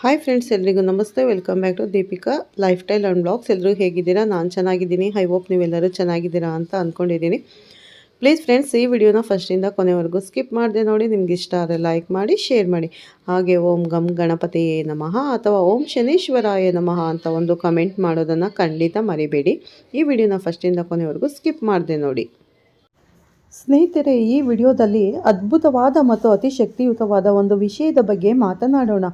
Hi friends ಎಲ್ರಿಗೂ ನಮಸ್ತೆ. Welcome back to Deepika lifestyle and blogs ಎಲ್ಲರೂ ಹೇಗಿದ್ದೀರಾ? ನಾನು ಚೆನ್ನಾಗಿದ್ದೀನಿ. ಐ ಹೋಪ್ ನೀವೆಲ್ಲರೂ ಚೆನ್ನಾಗಿದ್ದೀರಾ ಅಂತ ಅಂದ್ಕೊಂಡಿದ್ದೀನಿ ಪ್ಲೀಸ್ ಫ್ರೆಂಡ್ಸ್ ಈ ವಿಡಿಯೋನ ಫಸ್ಟಿಂದ ಕೊನೆವರೆಗೂ ಸ್ಕಿಪ್ ಮಾಡಿದೆ ನೋಡಿ. ನಿಮ್ಗೆ ಇಷ್ಟ ಆದರೆ ಲೈಕ್ ಮಾಡಿ ಶೇರ್ ಮಾಡಿ. ಹಾಗೆ ಓಂ ಗಮ್ ಗಣಪತಿಯೇ ನಮಃ ಅಥವಾ ಓಂ ಶನೀಶ್ವರಾಯ ನಮಃ ಅಂತ ಒಂದು ಕಮೆಂಟ್ ಮಾಡೋದನ್ನು ಖಂಡಿತ ಮರಿಬೇಡಿ. ಈ ವಿಡಿಯೋನ ಫಸ್ಟಿಂದ ಕೊನೆವರೆಗೂ ಸ್ಕಿಪ್ ಮಾಡಿದೆ ನೋಡಿ. ಸ್ನೇಹಿತರೆ, ಈ ವಿಡಿಯೋದಲ್ಲಿ ಅದ್ಭುತವಾದ ಮತ್ತು ಅತಿ ಶಕ್ತಿಯುತವಾದ ಒಂದು ವಿಷಯದ ಬಗ್ಗೆ ಮಾತನಾಡೋಣ.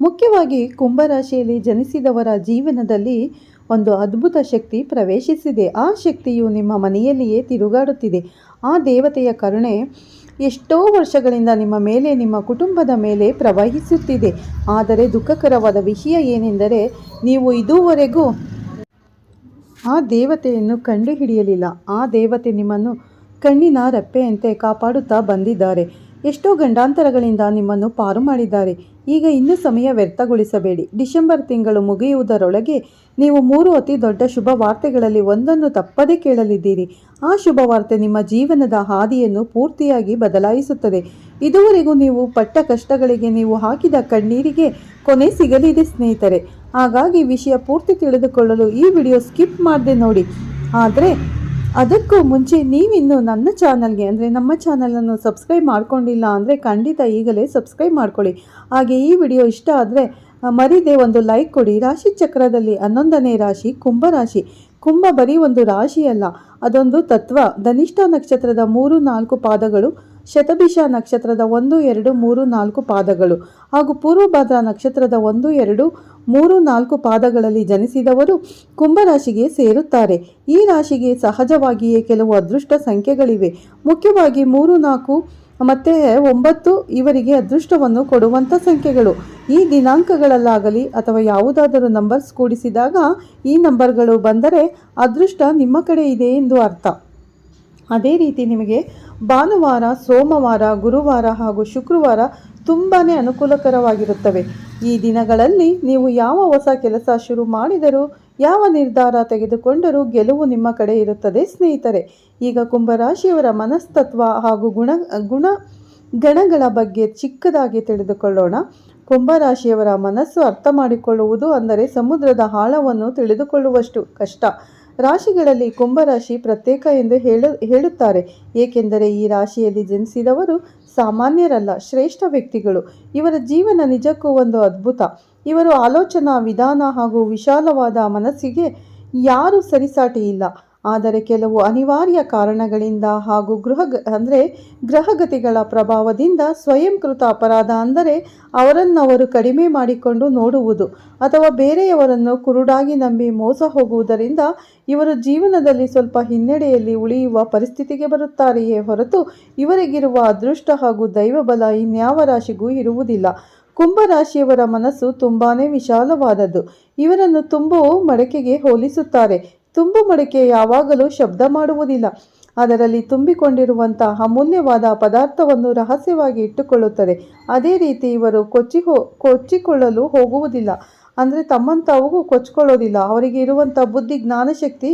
ಮುಖ್ಯವಾಗಿ ಕುಂಭರಾಶಿಯಲ್ಲಿ ಜನಿಸಿದವರ ಜೀವನದಲ್ಲಿ ಒಂದು ಅದ್ಭುತ ಶಕ್ತಿ ಪ್ರವೇಶಿಸಿದೆ. ಆ ಶಕ್ತಿಯು ನಿಮ್ಮ ಮನೆಯಲ್ಲಿಯೇ ತಿರುಗಾಡುತ್ತಿದೆ. ಆ ದೇವತೆಯ ಕರುಣೆ ಎಷ್ಟೋ ವರ್ಷಗಳಿಂದ ನಿಮ್ಮ ಮೇಲೆ, ನಿಮ್ಮ ಕುಟುಂಬದ ಮೇಲೆ ಪ್ರವಹಿಸುತ್ತಿದೆ. ಆದರೆ ದುಃಖಕರವಾದ ವಿಷಯ ಏನೆಂದರೆ, ನೀವು ಇದುವರೆಗೂ ಆ ದೇವತೆಯನ್ನು ಕಂಡುಹಿಡಿಯಲಿಲ್ಲ. ಆ ದೇವತೆ ನಿಮ್ಮನ್ನು ಕಣ್ಣಿನ ರೆಪ್ಪೆಯಂತೆ ಕಾಪಾಡುತ್ತಾ ಬಂದಿದ್ದಾರೆ. ಎಷ್ಟೋ ಗಂಡಾಂತರಗಳಿಂದ ನಿಮ್ಮನ್ನು ಪಾರು ಮಾಡಿದ್ದಾರೆ. ಈಗ ಇನ್ನೂ ಸಮಯ ವ್ಯರ್ಥಗೊಳಿಸಬೇಡಿ. ಡಿಸೆಂಬರ್ ತಿಂಗಳು ಮುಗಿಯುವುದರೊಳಗೆ ನೀವು ಮೂರು ಅತಿ ದೊಡ್ಡ ಶುಭ ವಾರ್ತೆಗಳಲ್ಲಿ ಒಂದನ್ನು ತಪ್ಪದೇ ಕೇಳಲಿದ್ದೀರಿ. ಆ ಶುಭ ವಾರ್ತೆ ನಿಮ್ಮ ಜೀವನದ ಹಾದಿಯನ್ನು ಪೂರ್ತಿಯಾಗಿ ಬದಲಾಯಿಸುತ್ತದೆ. ಇದುವರೆಗೂ ನೀವು ಪಟ್ಟ ಕಷ್ಟಗಳಿಗೆ ನೀವು ಹಾಕಿದ ಕಣ್ಣೀರಿಗೆ ಕೊನೆ ಸಿಗಲಿದೆ ಸ್ನೇಹಿತರೆ. ಹಾಗಾಗಿ ವಿಷಯ ಪೂರ್ತಿ ತಿಳಿದುಕೊಳ್ಳಲು ಈ ವಿಡಿಯೋ ಸ್ಕಿಪ್ ಮಾಡದೆ ನೋಡಿ. ಆದರೆ ಅದಕ್ಕೂ ಮುಂಚೆ ನೀವಿನ್ನು ನನ್ನ ಚಾನಲ್ಗೆ ಅಂದರೆ ನಮ್ಮ ಚಾನಲನ್ನು ಸಬ್ಸ್ಕ್ರೈಬ್ ಮಾಡ್ಕೊಂಡಿಲ್ಲ ಅಂದರೆ ಖಂಡಿತ ಈಗಲೇ ಸಬ್ಸ್ಕ್ರೈಬ್ ಮಾಡ್ಕೊಳ್ಳಿ. ಹಾಗೆ ಈ ವಿಡಿಯೋ ಇಷ್ಟ ಆದರೆ ಮರಿದೆ ಒಂದು ಲೈಕ್ ಕೊಡಿ. ರಾಶಿ ಚಕ್ರದಲ್ಲಿ ಹನ್ನೊಂದನೇ ರಾಶಿ ಕುಂಭರಾಶಿ ಕುಂಭ ಬರೀ ಒಂದು ರಾಶಿ ಅಲ್ಲ, ಅದೊಂದು ತತ್ವ. ಧನಿಷ್ಠ ನಕ್ಷತ್ರದ ಮೂರು ನಾಲ್ಕು ಪಾದಗಳು ಶತಭಿಷ ನಕ್ಷತ್ರದ ಒಂದು, ಎರಡು, ಮೂರು, ನಾಲ್ಕು ಪಾದಗಳು ಹಾಗೂ ಪೂರ್ವಭಾದ್ರಾ ನಕ್ಷತ್ರದ ಒಂದು, ಎರಡು, ಮೂರು, ನಾಲ್ಕು ಪಾದಗಳಲ್ಲಿ ಜನಿಸಿದವರು ಕುಂಭರಾಶಿಗೆ ಸೇರುತ್ತಾರೆ. ಈ ರಾಶಿಗೆ ಸಹಜವಾಗಿಯೇ ಕೆಲವು ಅದೃಷ್ಟ ಸಂಖ್ಯೆಗಳಿವೆ. ಮುಖ್ಯವಾಗಿ ಮೂರು, ನಾಲ್ಕು, ಮತ್ತು ಒಂಬತ್ತು ಇವರಿಗೆ ಅದೃಷ್ಟವನ್ನು ಕೊಡುವಂಥ ಸಂಖ್ಯೆಗಳು. ಈ ದಿನಾಂಕಗಳಲ್ಲಾಗಲಿ ಅಥವಾ ಯಾವುದಾದರೂ ನಂಬರ್ಸ್ ಕೂಡಿಸಿದಾಗ ಈ ನಂಬರ್ಗಳು ಬಂದರೆ ಅದೃಷ್ಟ ನಿಮ್ಮ ಕಡೆ ಇದೆ ಎಂದು ಅರ್ಥ. ಅದೇ ರೀತಿ ನಿಮಗೆ ಭಾನುವಾರ, ಸೋಮವಾರ, ಗುರುವಾರ ಹಾಗೂ ಶುಕ್ರವಾರ ತುಂಬಾ ಅನುಕೂಲಕರವಾಗಿರುತ್ತವೆ. ಈ ದಿನಗಳಲ್ಲಿ ನೀವು ಯಾವ ಹೊಸ ಕೆಲಸ ಶುರು ಮಾಡಿದರೂ, ಯಾವ ನಿರ್ಧಾರ ತೆಗೆದುಕೊಂಡರೂ ಗೆಲುವು ನಿಮ್ಮ ಕಡೆ ಇರುತ್ತದೆ, ಸ್ನೇಹಿತರೆ. ಈಗ ಕುಂಭರಾಶಿಯವರ ಮನಸ್ತತ್ವ ಹಾಗೂ ಗುಣ ಗುಣ, ಗಣಗಳ ಬಗ್ಗೆ ಚಿಕ್ಕದಾಗಿ ತಿಳಿದುಕೊಳ್ಳೋಣ. ಕುಂಭರಾಶಿಯವರ ಮನಸ್ಸು ಅರ್ಥ ಮಾಡಿಕೊಳ್ಳುವುದು ಅಂದರೆ ಸಮುದ್ರದ ಆಳವನ್ನು ತಿಳಿದುಕೊಳ್ಳುವಷ್ಟು ಕಷ್ಟ. ರಾಶಿಗಳಲ್ಲಿ ಕುಂಭರಾಶಿ ಪ್ರತ್ಯೇಕ ಎಂದು ಹೇಳು, ಹೇಳುತ್ತಾರೆ. ಏಕೆಂದರೆ ಈ ರಾಶಿಯಲ್ಲಿ ಜನಿಸಿದವರು ಸಾಮಾನ್ಯರಲ್ಲ, ಶ್ರೇಷ್ಠ ವ್ಯಕ್ತಿಗಳು. ಇವರ ಜೀವನ ನಿಜಕ್ಕೂ ಒಂದು ಅದ್ಭುತ. ಇವರು ಆಲೋಚನಾ ವಿಧಾನ ಹಾಗೂ ವಿಶಾಲವಾದ ಮನಸ್ಸಿಗೆ ಯಾರೂ ಸರಿಸಾಟಿ ಇಲ್ಲ. ಆದರೆ ಕೆಲವು ಅನಿವಾರ್ಯ ಕಾರಣಗಳಿಂದ ಹಾಗೂ ಗೃಹ ಅಂದರೆ ಗ್ರಹಗತಿಗಳ ಪ್ರಭಾವದಿಂದ ಸ್ವಯಂಕೃತ ಅಪರಾಧ ಅಂದರೆ ಅವರನ್ನವರು ಕಡಿಮೆ ಮಾಡಿಕೊಂಡು ನೋಡುವುದು ಅಥವಾ ಬೇರೆಯವರನ್ನು ಕುರುಡಾಗಿ ನಂಬಿ ಮೋಸ ಹೋಗುವುದರಿಂದ ಇವರು ಜೀವನದಲ್ಲಿ ಸ್ವಲ್ಪ ಹಿನ್ನಡೆಯಲ್ಲಿ ಉಳಿಯುವ ಪರಿಸ್ಥಿತಿಗೆ ಬರುತ್ತಾರೆಯೇ ಹೊರತು ಇವರಿಗಿರುವ ಅದೃಷ್ಟ ಹಾಗೂ ದೈವಬಲ ಇನ್ಯಾವ ರಾಶಿಗೂ ಇರುವುದಿಲ್ಲ. ಕುಂಭರಾಶಿಯವರ ಮನಸ್ಸು ತುಂಬಾನೇ ವಿಶಾಲವಾದದ್ದು. ಇವರನ್ನು ತುಂಬು ಮಡಕೆಗೆ ಹೋಲಿಸುತ್ತಾರೆ. ತುಂಬು ಮಡಕೆ ಯಾವಾಗಲೂ ಶಬ್ದ ಮಾಡುವುದಿಲ್ಲ. ಅದರಲ್ಲಿ ತುಂಬಿಕೊಂಡಿರುವಂತಹ ಅಮೂಲ್ಯವಾದ ಪದಾರ್ಥವನ್ನು ರಹಸ್ಯವಾಗಿ ಇಟ್ಟುಕೊಳ್ಳುತ್ತದೆ. ಅದೇ ರೀತಿ ಇವರು ಕೊಚ್ಚಿ ಕೊಚ್ಚಿಕೊಳ್ಳಲು ಹೋಗುವುದಿಲ್ಲ. ಅಂದರೆ ತಮ್ಮಂತಾವು ಕೊಚ್ಕೊಳ್ಳೋದಿಲ್ಲ. ಅವರಿಗೆ ಇರುವಂಥ ಬುದ್ಧಿ, ಜ್ಞಾನಶಕ್ತಿ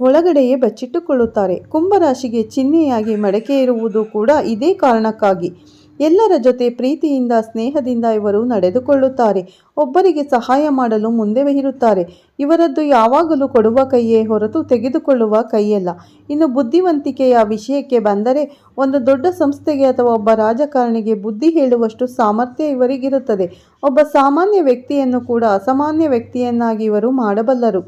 ಒಳಗಡೆಯೇ ಬಚ್ಚಿಟ್ಟುಕೊಳ್ಳುತ್ತಾರೆ. ಕುಂಭರಾಶಿಗೆ ಚಿಹ್ನೆಯಾಗಿ ಮಡಕೆ ಇರುವುದು ಕೂಡ ಇದೇ ಕಾರಣಕ್ಕಾಗಿ. ಎಲ್ಲರ ಜೊತೆ ಪ್ರೀತಿಯಿಂದ, ಸ್ನೇಹದಿಂದ ಇವರು ನಡೆದುಕೊಳ್ಳುತ್ತಾರೆ. ಒಬ್ಬರಿಗೆ ಸಹಾಯ ಮಾಡಲು ಮುಂದೆ ಇರುತ್ತಾರೆ ಇವರದ್ದು ಯಾವಾಗಲೂ ಕೊಡುವ ಕೈಯೇ ಹೊರತು ತೆಗೆದುಕೊಳ್ಳುವ ಕೈಯಲ್ಲ. ಇನ್ನು ಬುದ್ಧಿವಂತಿಕೆಯ ವಿಷಯಕ್ಕೆ ಬಂದರೆ ಒಂದು ದೊಡ್ಡ ಸಂಸ್ಥೆಗೆ ಅಥವಾ ಒಬ್ಬ ರಾಜಕಾರಣಿಗೆ ಬುದ್ಧಿ ಹೇಳುವಷ್ಟು ಸಾಮರ್ಥ್ಯ ಇವರಿಗಿರುತ್ತದೆ. ಒಬ್ಬ ಸಾಮಾನ್ಯ ವ್ಯಕ್ತಿಯನ್ನು ಕೂಡ ಅಸಾಮಾನ್ಯ ವ್ಯಕ್ತಿಯನ್ನಾಗಿ ಇವರು ಮಾಡಬಲ್ಲರು.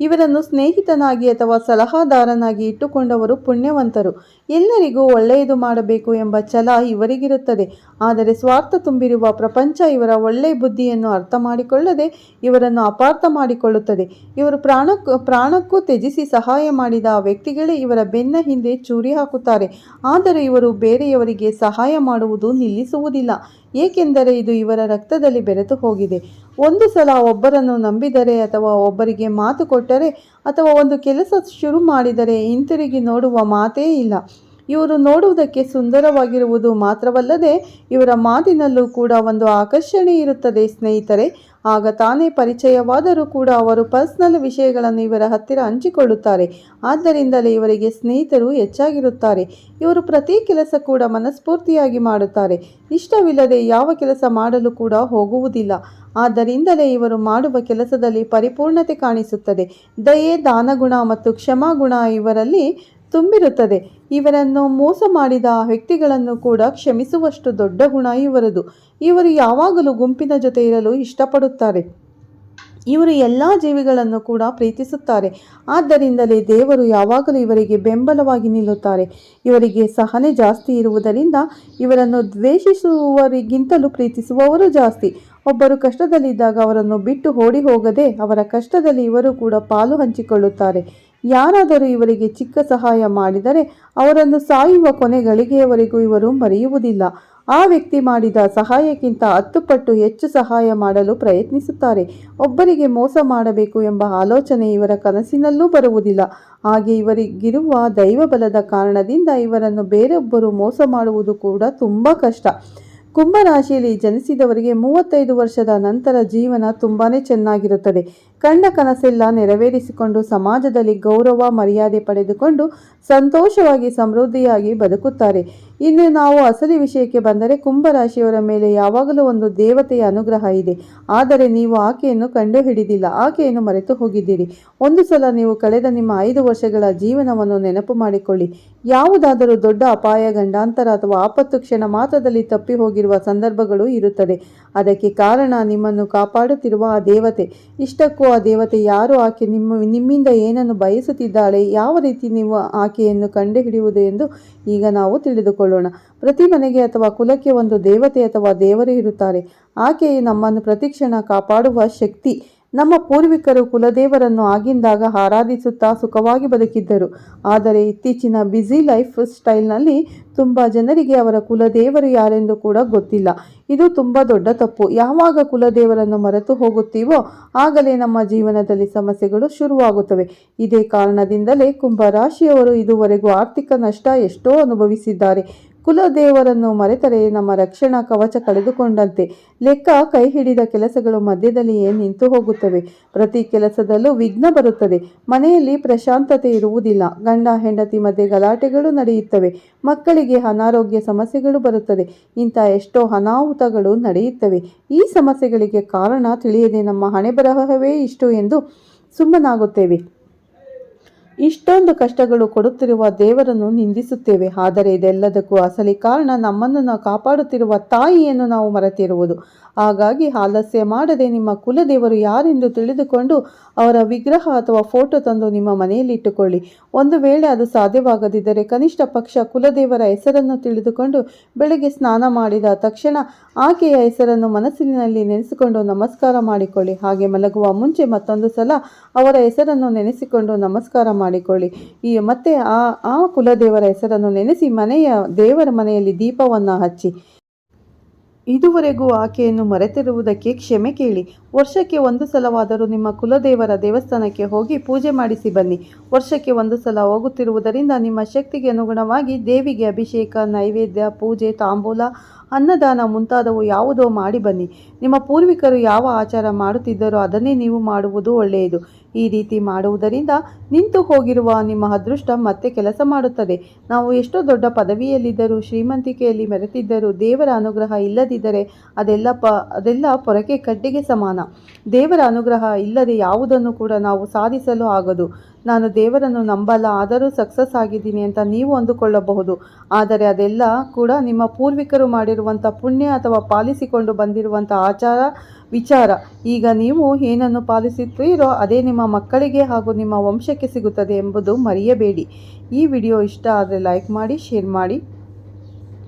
ಇವರನ್ನು ಸ್ನೇಹಿತನಾಗಿ ಅಥವಾ ಸಲಹಾದಾರನಾಗಿ ಇಟ್ಟುಕೊಂಡವರು ಪುಣ್ಯವಂತರು. ಎಲ್ಲರಿಗೂ ಒಳ್ಳೆಯದು ಮಾಡಬೇಕು ಎಂಬ ಛಲ ಇವರಿಗಿರುತ್ತದೆ. ಆದರೆ ಸ್ವಾರ್ಥ ತುಂಬಿರುವ ಪ್ರಪಂಚ ಇವರ ಒಳ್ಳೆಯ ಬುದ್ಧಿಯನ್ನು ಅರ್ಥ ಮಾಡಿಕೊಳ್ಳದೆ ಇವರನ್ನು ಅಪಾರ್ಥ ಮಾಡಿಕೊಳ್ಳುತ್ತದೆ. ಇವರು ಪ್ರಾಣಕ್ಕೂ ಪ್ರಾಣಕ್ಕೂ ತ್ಯಜಿಸಿ ಸಹಾಯ ಮಾಡಿದ ವ್ಯಕ್ತಿಗಳೇ ಇವರ ಬೆನ್ನ ಹಿಂದೆ ಚೂರಿ ಹಾಕುತ್ತಾರೆ. ಆದರೆ ಇವರು ಬೇರೆಯವರಿಗೆ ಸಹಾಯ ಮಾಡುವುದು ನಿಲ್ಲಿಸುವುದಿಲ್ಲ. ಏಕೆಂದರೆ ಇದು ಇವರ ರಕ್ತದಲ್ಲಿ ಬೆರೆತು ಹೋಗಿದೆ. ಒಂದು ಸಲ ಒಬ್ಬರನ್ನು ನಂಬಿದರೆ ಅಥವಾ ಒಬ್ಬರಿಗೆ ಮಾತು ಕೊಟ್ಟರೆ ಅಥವಾ ಒಂದು ಕೆಲಸ ಶುರು ಮಾಡಿದರೆ ಹಿಂತಿರುಗಿ ನೋಡುವ ಮಾತೇ ಇಲ್ಲ. ಇವರು ನೋಡುವುದಕ್ಕೆ ಸುಂದರವಾಗಿರುವುದು ಮಾತ್ರವಲ್ಲದೆ ಇವರ ಮಾತಿನಲ್ಲೂ ಕೂಡ ಒಂದು ಆಕರ್ಷಣೆ ಇರುತ್ತದೆ, ಸ್ನೇಹಿತರೆ. ಆಗ ತಾನೇ ಪರಿಚಯವಾದರೂ ಕೂಡ ಅವರು ಪರ್ಸ್ನಲ್ ವಿಷಯಗಳನ್ನು ಇವರ ಹತ್ತಿರ ಹಂಚಿಕೊಳ್ಳುತ್ತಾರೆ. ಆದ್ದರಿಂದಲೇ ಇವರಿಗೆ ಸ್ನೇಹಿತರು ಹೆಚ್ಚಾಗಿರುತ್ತಾರೆ. ಇವರು ಪ್ರತಿ ಕೆಲಸ ಕೂಡ ಮನಸ್ಫೂರ್ತಿಯಾಗಿ ಮಾಡುತ್ತಾರೆ. ಇಷ್ಟವಿಲ್ಲದೆ ಯಾವ ಕೆಲಸ ಮಾಡಲು ಕೂಡ ಹೋಗುವುದಿಲ್ಲ. ಆದ್ದರಿಂದಲೇ ಇವರು ಮಾಡುವ ಕೆಲಸದಲ್ಲಿ ಪರಿಪೂರ್ಣತೆ ಕಾಣಿಸುತ್ತದೆ. ದಯೆ, ದಾನಗುಣ ಮತ್ತು ಕ್ಷಮಾಗುಣ ಇವರಲ್ಲಿ ತುಂಬಿರುತ್ತದೆ. ಇವರನ್ನು ಮೋಸ ಮಾಡಿದ ವ್ಯಕ್ತಿಗಳನ್ನು ಕೂಡ ಕ್ಷಮಿಸುವಷ್ಟು ದೊಡ್ಡ ಗುಣ ಇವರದು. ಇವರು ಯಾವಾಗಲೂ ಗುಂಪಿನ ಜೊತೆ ಇರಲು ಇಷ್ಟಪಡುತ್ತಾರೆ. ಇವರು ಎಲ್ಲ ಜೀವಿಗಳನ್ನು ಕೂಡ ಪ್ರೀತಿಸುತ್ತಾರೆ. ಆದ್ದರಿಂದಲೇ ದೇವರು ಯಾವಾಗಲೂ ಇವರಿಗೆ ಬೆಂಬಲವಾಗಿ ನಿಲ್ಲುತ್ತಾರೆ. ಇವರಿಗೆ ಸಹನೆ ಜಾಸ್ತಿ ಇರುವುದರಿಂದ ಇವರನ್ನು ದ್ವೇಷಿಸುವವರಿಗಿಂತಲೂ ಪ್ರೀತಿಸುವವರು ಜಾಸ್ತಿ. ಒಬ್ಬರು ಕಷ್ಟದಲ್ಲಿದ್ದಾಗ ಅವರನ್ನು ಬಿಟ್ಟು ಓಡಿ ಹೋಗದೆ ಅವರ ಕಷ್ಟದಲ್ಲಿ ಇವರು ಕೂಡ ಪಾಲು ಹಂಚಿಕೊಳ್ಳುತ್ತಾರೆ. ಯಾರಾದರೂ ಇವರಿಗೆ ಚಿಕ್ಕ ಸಹಾಯ ಮಾಡಿದರೆ ಅವರನ್ನು ಸಾಯುವ ಕೊನೆ ಗಳಿಗೆಯವರೆಗೂ ಇವರು ಮರೆಯುವುದಿಲ್ಲ. ಆ ವ್ಯಕ್ತಿ ಮಾಡಿದ ಸಹಾಯಕ್ಕಿಂತ ಹತ್ತು ಪಟ್ಟು ಹೆಚ್ಚು ಸಹಾಯ ಮಾಡಲು ಪ್ರಯತ್ನಿಸುತ್ತಾರೆ. ಒಬ್ಬರಿಗೆ ಮೋಸ ಮಾಡಬೇಕು ಎಂಬ ಆಲೋಚನೆ ಇವರ ಕನಸಿನಲ್ಲೂ ಬರುವುದಿಲ್ಲ. ಹಾಗೆ ಇವರಿಗಿರುವ ದೈವ ಬಲದ ಕಾರಣದಿಂದ ಇವರನ್ನು ಬೇರೊಬ್ಬರು ಮೋಸ ಮಾಡುವುದು ಕೂಡ ತುಂಬ ಕಷ್ಟ. ಕುಂಭರಾಶಿಯಲ್ಲಿ ಜನಿಸಿದವರಿಗೆ ಮೂವತ್ತೈದು ವರ್ಷದ ನಂತರ ಜೀವನ ತುಂಬಾನೇ ಚೆನ್ನಾಗಿರುತ್ತದೆ. ಕಂಡ ಕನಸೆಲ್ಲ ನೆರವೇರಿಸಿಕೊಂಡು ಸಮಾಜದಲ್ಲಿ ಗೌರವ ಮರ್ಯಾದೆ ಪಡೆದುಕೊಂಡು ಸಂತೋಷವಾಗಿ ಸಮೃದ್ಧಿಯಾಗಿ ಬದುಕುತ್ತಾರೆ. ಇನ್ನು ನಾವು ಅಸಲಿ ವಿಷಯಕ್ಕೆ ಬಂದರೆ ಕುಂಭರಾಶಿಯವರ ಮೇಲೆ ಯಾವಾಗಲೂ ಒಂದು ದೇವತೆಯ ಅನುಗ್ರಹ ಇದೆ. ಆದರೆ ನೀವು ಆಕೆಯನ್ನು ಕಂಡುಹಿಡಿದಿಲ್ಲ. ಆಕೆಯನ್ನು ಮರೆತು ಹೋಗಿದ್ದೀರಿ. ಒಂದು ಸಲ ನೀವು ಕಳೆದ ನಿಮ್ಮ ಐದು ವರ್ಷಗಳ ಜೀವನವನ್ನು ನೆನಪು ಮಾಡಿಕೊಳ್ಳಿ. ಯಾವುದಾದರೂ ದೊಡ್ಡ ಅಪಾಯ, ಗಂಡಾಂತರ ಅಥವಾ ಆಪತ್ತು ಕ್ಷಣ ಮಾತ್ರದಲ್ಲಿ ತಪ್ಪಿ ಹೋಗಿರುವ ಸಂದರ್ಭಗಳು ಇರುತ್ತದೆ. ಅದಕ್ಕೆ ಕಾರಣ ನಿಮ್ಮನ್ನು ಕಾಪಾಡುತ್ತಿರುವ ಆ ದೇವತೆ. ಇಷ್ಟಕ್ಕೂ ಆ ದೇವತೆ ಯಾರು? ಆಕೆ ನಿಮ್ಮ, ನಿಮ್ಮಿಂದ ಏನನ್ನು ಬಯಸುತ್ತಿದ್ದಾಳೆ? ಯಾವ ರೀತಿ ನೀವು ಆಕೆಯನ್ನು ಕಂಡುಹಿಡಿಯುವುದು ಎಂದು ಈಗ ನಾವು ತಿಳಿದುಕೊಳ್ಳೋಣ. ಪ್ರತಿ ಮನೆಗೆ ಅಥವಾ ಕುಲಕ್ಕೆ ಒಂದು ದೇವತೆ ಅಥವಾ ದೇವರು ಇರುತ್ತಾರೆ. ಆಕೆಯೇ ನಮ್ಮನ್ನು ಪ್ರತಿಕ್ಷಣ ಕಾಪಾಡುವ ಶಕ್ತಿ. ನಮ್ಮ ಪೂರ್ವಿಕರು ಕುಲದೇವರನ್ನು ಆಗಿಂದಾಗ ಆರಾಧಿಸುತ್ತಾ ಸುಖವಾಗಿ ಬದುಕಿದ್ದರು. ಆದರೆ ಇತ್ತೀಚಿನ ಬ್ಯುಸಿ ಲೈಫ್ ಸ್ಟೈಲ್ನಲ್ಲಿ ತುಂಬ ಜನರಿಗೆ ಅವರ ಕುಲದೇವರು ಯಾರೆಂದು ಕೂಡ ಗೊತ್ತಿಲ್ಲ. ಇದು ತುಂಬ ದೊಡ್ಡ ತಪ್ಪು. ಯಾವಾಗ ಕುಲದೇವರನ್ನು ಮರೆತು ಹೋಗುತ್ತೀವೋ ಆಗಲೇ ನಮ್ಮ ಜೀವನದಲ್ಲಿ ಸಮಸ್ಯೆಗಳು ಶುರುವಾಗುತ್ತವೆ. ಇದೇ ಕಾರಣದಿಂದಲೇ ಕುಂಭರಾಶಿಯವರು ಇದುವರೆಗೂ ಆರ್ಥಿಕ ನಷ್ಟ ಎಷ್ಟೋ ಅನುಭವಿಸಿದ್ದಾರೆ. ಕುಲದೇವರನ್ನು ಮರೆತರೆ ನಮ್ಮ ರಕ್ಷಣಾ ಕವಚ ಕಳೆದುಕೊಂಡಂತೆ. ಲೆಕ್ಕ ಕೈ ಹಿಡಿದ ಕೆಲಸಗಳು ಮಧ್ಯದಲ್ಲಿಯೇ ನಿಂತು ಹೋಗುತ್ತವೆ. ಪ್ರತಿ ಕೆಲಸದಲ್ಲೂ ವಿಘ್ನ ಬರುತ್ತದೆ. ಮನೆಯಲ್ಲಿ ಪ್ರಶಾಂತತೆ ಇರುವುದಿಲ್ಲ. ಗಂಡ, ಹೆಂಡತಿ ಮಧ್ಯೆ ಗಲಾಟೆಗಳು ನಡೆಯುತ್ತವೆ. ಮಕ್ಕಳಿಗೆ ಅನಾರೋಗ್ಯ ಸಮಸ್ಯೆಗಳು ಬರುತ್ತದೆ. ಇಂಥ ಎಷ್ಟೋ ಅನಾಹುತಗಳು ನಡೆಯುತ್ತವೆ. ಈ ಸಮಸ್ಯೆಗಳಿಗೆ ಕಾರಣ ತಿಳಿಯದೆ ನಮ್ಮ ಹಣೆಬರಹವೇ ಇಷ್ಟು ಎಂದು ಸುಮ್ಮನಾಗುತ್ತೇವೆ. ಇಷ್ಟೊಂದು ಕಷ್ಟಗಳು ಕೊಡುತ್ತಿರುವ ದೇವರನ್ನು ನಿಂದಿಸುತ್ತೇವೆ. ಆದರೆ ಇದೆಲ್ಲದಕ್ಕೂ ಅಸಲಿ ಕಾರಣ ನಮ್ಮನ್ನು ನಾವು ಕಾಪಾಡುತ್ತಿರುವ ತಾಯಿಯನ್ನು ನಾವು ಮರೆತಿರುವುದು. ಹಾಗಾಗಿ ಆಲಸ್ಯ ಮಾಡದೆ ನಿಮ್ಮ ಕುಲದೇವರು ಯಾರೆಂದು ತಿಳಿದುಕೊಂಡು ಅವರ ವಿಗ್ರಹ ಅಥವಾ ಫೋಟೋ ತಂದು ನಿಮ್ಮ ಮನೆಯಲ್ಲಿ ಇಟ್ಟುಕೊಳ್ಳಿ. ಒಂದು ವೇಳೆ ಅದು ಸಾಧ್ಯವಾಗದಿದ್ದರೆ ಕನಿಷ್ಠ ಪಕ್ಷ ಕುಲದೇವರ ಹೆಸರನ್ನು ತಿಳಿದುಕೊಂಡು ಬೆಳಗ್ಗೆ ಸ್ನಾನ ಮಾಡಿದ ತಕ್ಷಣ ಆಕೆಯ ಹೆಸರನ್ನು ಮನಸ್ಸಿನಲ್ಲಿ ನೆನೆಸಿಕೊಂಡು ನಮಸ್ಕಾರ ಮಾಡಿಕೊಳ್ಳಿ. ಹಾಗೆ ಮಲಗುವ ಮುಂಚೆ ಮತ್ತೊಂದು ಸಲ ಅವರ ಹೆಸರನ್ನು ನೆನೆಸಿಕೊಂಡು ನಮಸ್ಕಾರ ಮಾಡಿಕೊಳ್ಳಿ. ಈ ಮತ್ತೆ ಆ ಆ ಕುಲದೇವರ ಹೆಸರನ್ನು ನೆನೆಸಿ ಮನೆಯ ದೇವರ ಮನೆಯಲ್ಲಿ ದೀಪವನ್ನು ಹಚ್ಚಿ. ಇದುವರೆಗೂ ಆಕೆಯನ್ನು ಮರೆತಿರುವುದಕ್ಕೆ ಕ್ಷಮೆ ಕೇಳಿ. ವರ್ಷಕ್ಕೆ ಒಂದು ಸಲವಾದರೂ ನಿಮ್ಮ ಕುಲದೇವರ ದೇವಸ್ಥಾನಕ್ಕೆ ಹೋಗಿ ಪೂಜೆ ಮಾಡಿಸಿ ಬನ್ನಿ. ವರ್ಷಕ್ಕೆ ಒಂದು ಸಲ ಹೋಗುತ್ತಿರುವುದರಿಂದ ನಿಮ್ಮ ಶಕ್ತಿಗೆ ಅನುಗುಣವಾಗಿ ದೇವಿಗೆ ಅಭಿಷೇಕ, ನೈವೇದ್ಯ, ಪೂಜೆ, ತಾಂಬೂಲ, ಅನ್ನದಾನ ಮುಂತಾದವು ಯಾವುದೋ ಮಾಡಿ ಬನ್ನಿ. ನಿಮ್ಮ ಪೂರ್ವಿಕರು ಯಾವ ಆಚಾರ ಮಾಡುತ್ತಿದ್ದರೋ ಅದನ್ನೇ ನೀವು ಮಾಡುವುದು ಒಳ್ಳೆಯದು. ಈ ರೀತಿ ಮಾಡುವುದರಿಂದ ನಿಂತು ಹೋಗಿರುವ ನಿಮ್ಮ ಅದೃಷ್ಟ ಮತ್ತೆ ಕೆಲಸ ಮಾಡುತ್ತದೆ. ನಾವು ಎಷ್ಟೋ ದೊಡ್ಡ ಪದವಿಯಲ್ಲಿದ್ದರೂ, ಶ್ರೀಮಂತಿಕೆಯಲ್ಲಿ ಮೆರೆತಿದ್ದರೂ, ದೇವರ ಅನುಗ್ರಹ ಇಲ್ಲದಿದ್ದರೆ ಅದೆಲ್ಲ ಪ, ಅದೆಲ್ಲ ಪೊರಕೆ ಕಡ್ಡಿಗೆ ಸಮಾನ. ದೇವರ ಅನುಗ್ರಹ ಇಲ್ಲದೆ ಯಾವುದನ್ನು ಕೂಡ ನಾವು ಸಾಧಿಸಲು ಆಗದು. ನಾನು ದೇವರನ್ನು ನಂಬಲ್ಲ, ಆದರೂ ಸಕ್ಸಸ್ ಆಗಿದ್ದೀನಿ ಅಂತ ನೀವು ಅಂದುಕೊಳ್ಳಬಹುದು. ಆದರೆ ಅದೆಲ್ಲ ಕೂಡ ನಿಮ್ಮ ಪೂರ್ವಿಕರು ಮಾಡಿರುವಂಥ ಪುಣ್ಯ ಅಥವಾ ಪಾಲಿಸಿಕೊಂಡು ಬಂದಿರುವಂಥ ಆಚಾರ, ವಿಚಾರ. ಈಗ ನೀವು ಏನನ್ನು ಪಾಲಿಸುತ್ತೀರೋ ಅದೇ ನಿಮ್ಮ ಮಕ್ಕಳಿಗೆ ಹಾಗೂ ನಿಮ್ಮ ವಂಶಕ್ಕೆ ಸಿಗುತ್ತದೆ ಎಂಬುದು ಮರೆಯಬೇಡಿ. ಈ ವಿಡಿಯೋ ಇಷ್ಟ ಆದರೆ ಲೈಕ್ ಮಾಡಿ, ಶೇರ್ ಮಾಡಿ.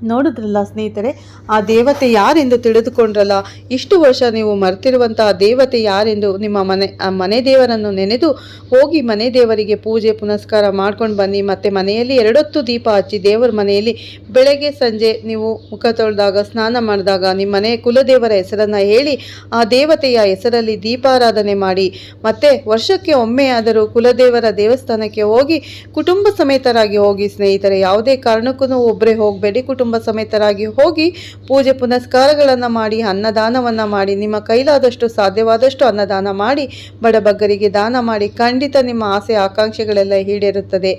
ನೋಡಿದ್ರಲ್ಲ ಸ್ನೇಹಿತರೆ? ಆ ದೇವತೆ ಯಾರೆಂದು ತಿಳಿದುಕೊಂಡ್ರಲ್ಲ? ಇಷ್ಟು ವರ್ಷ ನೀವು ಮರೆತಿರುವಂತಹ ದೇವತೆ ಯಾರೆಂದು ನಿಮ್ಮ ಮನೆ ಮನೆ ದೇವರನ್ನು ನೆನೆದು ಹೋಗಿ ಮನೆ ದೇವರಿಗೆ ಪೂಜೆ, ಪುನಸ್ಕಾರ ಮಾಡ್ಕೊಂಡು ಬನ್ನಿ. ಮತ್ತು ಮನೆಯಲ್ಲಿ ಎರಡೊತ್ತು ದೀಪ ಹಚ್ಚಿ ದೇವರ ಮನೆಯಲ್ಲಿ ಬೆಳಗ್ಗೆ, ಸಂಜೆ ನೀವು ಮುಖ ತೊಳೆದಾಗ, ಸ್ನಾನ ಮಾಡಿದಾಗ ನಿಮ್ಮ ಮನೆ ಕುಲದೇವರ ಹೆಸರನ್ನು ಹೇಳಿ ಆ ದೇವತೆಯ ಹೆಸರಲ್ಲಿ ದೀಪಾರಾಧನೆ ಮಾಡಿ. ಮತ್ತು ವರ್ಷಕ್ಕೆ ಒಮ್ಮೆಯಾದರೂ ಕುಲದೇವರ ದೇವಸ್ಥಾನಕ್ಕೆ ಹೋಗಿ ಕುಟುಂಬ ಸಮೇತರಾಗಿ ಹೋಗಿ ಸ್ನೇಹಿತರೆ. ಯಾವುದೇ ಕಾರಣಕ್ಕೂ ಒಬ್ಬರೇ ಹೋಗಬೇಡಿ. ಕುಟುಂಬ ಕುಟುಂಬ ಸಮೇತರಾಗಿ ಹೋಗಿ ಪೂಜೆ ಪುನಸ್ಕಾರಗಳನ್ನು ಮಾಡಿ, ಅನ್ನದಾನವನ್ನು ಮಾಡಿ, ನಿಮ್ಮ ಕೈಲಾದಷ್ಟು ಸಾಧ್ಯವಾದಷ್ಟು ಅನ್ನದಾನ ಮಾಡಿ, ಬಡಬಗ್ಗರಿಗೆ ದಾನ ಮಾಡಿ, ಖಂಡಿತ ನಿಮ್ಮ ಆಸೆ ಆಕಾಂಕ್ಷೆಗಳೆಲ್ಲ ಈಡೇರುತ್ತದೆ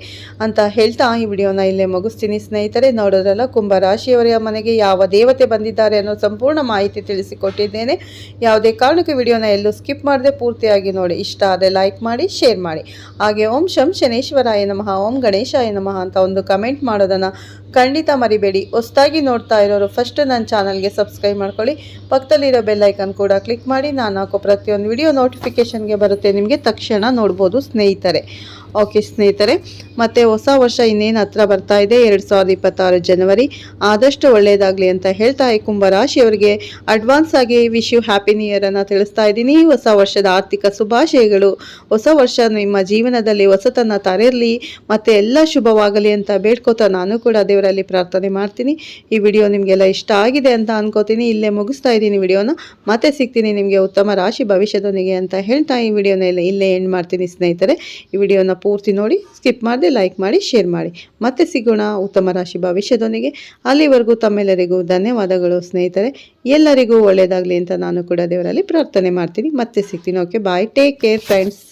ಅಂತ ಹೇಳ್ತಾ ಈ ವಿಡಿಯೋನ ಇಲ್ಲೇ ಮುಗಿಸ್ತೀನಿ. ಸ್ನೇಹಿತರೆ, ನೋಡೋದ್ರಲ್ಲ ಕುಂಭ ರಾಶಿಯವರ ಮನೆಗೆ ಯಾವ ದೇವತೆ ಬಂದಿದ್ದಾರೆ ಅನ್ನೋ ಸಂಪೂರ್ಣ ಮಾಹಿತಿ ತಿಳಿಸಿಕೊಟ್ಟಿದ್ದೇನೆ. ಯಾವುದೇ ಕಾರಣಕ್ಕೆ ವಿಡಿಯೋನ ಎಲ್ಲೂ ಸ್ಕಿಪ್ ಮಾಡದೆ ಪೂರ್ತಿಯಾಗಿ ನೋಡಿ. ಇಷ್ಟ ಆದರೆ ಲೈಕ್ ಮಾಡಿ, ಶೇರ್ ಮಾಡಿ. ಹಾಗೆ ಓಂ ಶಂ ಶನೇಶ್ವರಾಯ ನಮಃ, ಓಂ ಗಣೇಶಾಯ ನಮಃ ಅಂತ ಒಂದು ಕಮೆಂಟ್ ಮಾಡೋದನ್ನು ಖಂಡಿತ ಮರಿಬೇಡಿ. ಹೊಸ್ದಾಗಿ ನೋಡ್ತಾ ಇರೋರು ಫಸ್ಟ್ ನನ್ನ ಚಾನಲ್ಗೆ ಸಬ್ಸ್ಕ್ರೈಬ್ ಮಾಡ್ಕೊಳ್ಳಿ. ಪಕ್ಕದಲ್ಲಿರೋ ಬೆಲ್ಲೈಕನ್ ಕೂಡ ಕ್ಲಿಕ್ ಮಾಡಿ, ನಾನು ಹಾಕೋ ಪ್ರತಿಯೊಂದು ವಿಡಿಯೋ ನೋಟಿಫಿಕೇಷನ್ಗೆ ಬರುತ್ತೆ. ನಿಮಗೆ ತಕ್ಷಣ ನೋಡ್ಬೋದು ಸ್ನೇಹಿತರೆ. ಓಕೆ ಸ್ನೇಹಿತರೆ, ಮತ್ತೆ ಹೊಸ ವರ್ಷ ಇನ್ನೇನು ಹತ್ರ ಬರ್ತಾ ಇದೆ, ಎರಡು ಸಾವಿರದ ಇಪ್ಪತ್ತಾರು ಜನವರಿ, ಆದಷ್ಟು ಒಳ್ಳೆಯದಾಗಲಿ ಅಂತ ಹೇಳ್ತಾ ಈ ಕುಂಭರಾಶಿಯವರಿಗೆ ಅಡ್ವಾನ್ಸ್ ಆಗಿ ವಿಶ್ ಯು ಹ್ಯಾಪಿ ನ್ಯೂ ಅನ್ನು ತಿಳಿಸ್ತಾ ಇದ್ದೀನಿ. ಹೊಸ ವರ್ಷದ ಆರ್ಥಿಕ ಶುಭಾಶಯಗಳು. ಹೊಸ ವರ್ಷ ನಿಮ್ಮ ಜೀವನದಲ್ಲಿ ಹೊಸತನ್ನು ತರಲಿ, ಮತ್ತೆ ಎಲ್ಲ ಶುಭವಾಗಲಿ ಅಂತ ಬೇಡ್ಕೋತಾ ನಾನು ಕೂಡ ದೇವರಲ್ಲಿ ಪ್ರಾರ್ಥನೆ ಮಾಡ್ತೀನಿ. ಈ ವಿಡಿಯೋ ನಿಮಗೆಲ್ಲ ಇಷ್ಟ ಆಗಿದೆ ಅಂತ ಅನ್ಕೋತೀನಿ. ಇಲ್ಲೇ ಮುಗಿಸ್ತಾ ಇದ್ದೀನಿ ವಿಡಿಯೋನ. ಮತ್ತೆ ಸಿಗ್ತೀನಿ ನಿಮಗೆ ಉತ್ತಮ ರಾಶಿ ಭವಿಷ್ಯದೊಂದಿಗೆ ಅಂತ ಹೇಳ್ತಾ ಈ ವಿಡಿಯೋನ ಇಲ್ಲೇ ಎಂಡ್ ಮಾಡ್ತೀನಿ ಸ್ನೇಹಿತರೆ. ಈ ವಿಡಿಯೋನ ಪೂರ್ತಿ ನೋಡಿ ಸ್ಕಿಪ್ ಮಾಡದೆ ಲೈಕ್ ಮಾಡಿ ಶೇರ್ ಮಾಡಿ. ಮತ್ತೆ ಸಿಗೋಣ ಉತ್ತಮ ರಾಶಿ ಭವಿಷ್ಯದೊಂದಿಗೆ. ಅಲ್ಲಿವರೆಗೂ ತಮ್ಮೆಲ್ಲರಿಗೂ ಧನ್ಯವಾದಗಳು ಸ್ನೇಹಿತರೆ. ಎಲ್ಲರಿಗೂ ಒಳ್ಳೆಯದಾಗಲಿ ಅಂತ ನಾನು ಕೂಡ ದೇವರಲ್ಲಿ ಪ್ರಾರ್ಥನೆ ಮಾಡ್ತೀನಿ. ಮತ್ತೆ ಸಿಗ್ತೀನಿ. Okay bye take care friends